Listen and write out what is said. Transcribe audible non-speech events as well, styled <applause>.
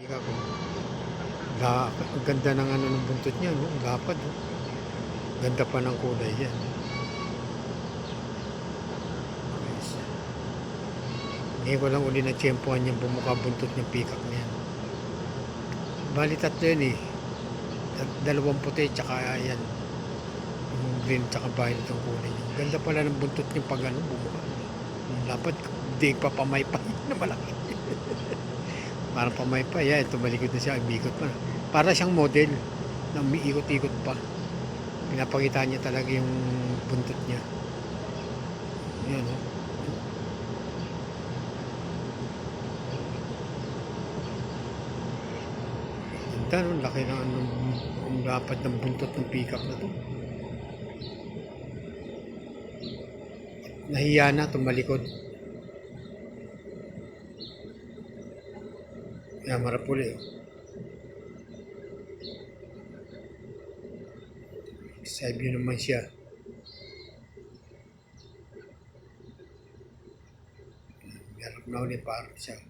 Ika ko. Ang ganda ng ano ng buntot niya, no? Ang lapad, no? Ganda pa ng kulay yan. Guys. Hindi ko lang uli na tiyempohan yung bumuka buntot ng peacock niya. Bali tatlo yun eh. Da- Dalawang puti, tsaka yan. Yung green, tsaka violet ang kulay niya. Ganda pala ng buntot niya pag ano, bumuka. Lapad, hindi pa pamaypay <laughs> na malaki. Parang pamaypay, yan. Tumalikod na siya, umikot pa. Para siyang model na umiikot-ikot pa. Pinapakita niya talaga yung buntot niya. Yan, oh. Ganda, no? Laki ng ano, ang lapad ng buntot ng peacock na to. Nahiya na, tumalikod. Oh. Side view naman siya. Meron na ulit parang siya.